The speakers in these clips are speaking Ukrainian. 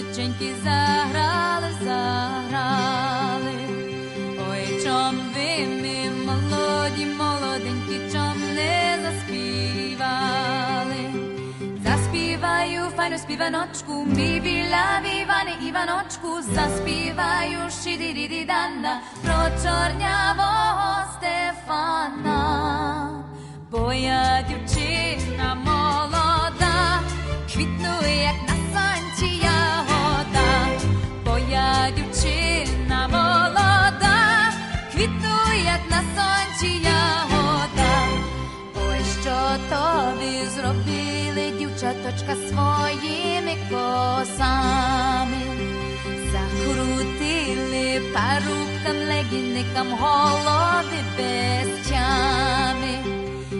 Музиченьки, заграли, заграли. Ой, чом ви ми молоді, молоденькі, чом не заспівали? Заспіваю файну співаночку, мій біляві Іване Іваночку, заспіваю шидіріді дана про чорнявого дівчаточка, своїми косами. Закрутили парубкам, легінникам голови без тями.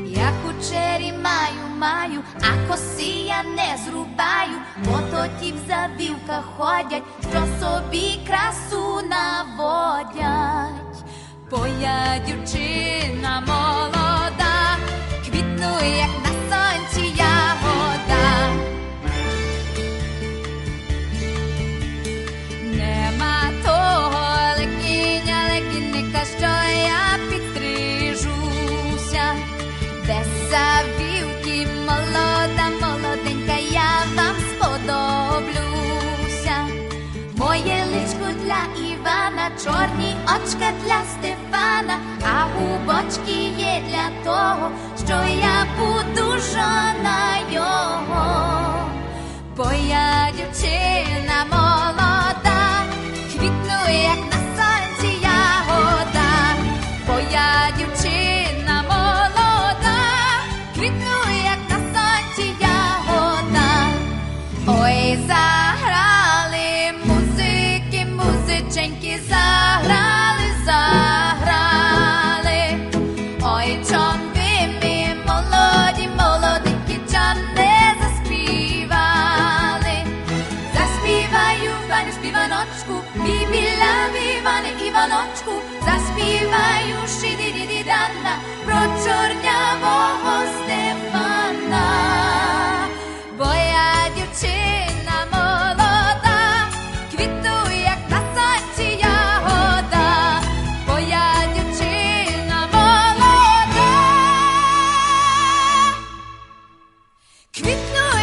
Я кучері маю, маю, а коси я не зрубаю, бо то ті в завівках ходять, що собі красу наводять. Бо я дівчина Івана, чорні очка для Степана, а губочки є для того, що я буду жона його. Бо я дівчина молода, квітну, як на сонці ягода, бо я дівчина śpiwanocku, bibilami Iwany Iwanocku, zaśpiwaj już i di danna, pro czorniawego Stefana. Bo ja dziewczyna молода, квіту як на сонці ягода, бо я дівчина молода. Квітну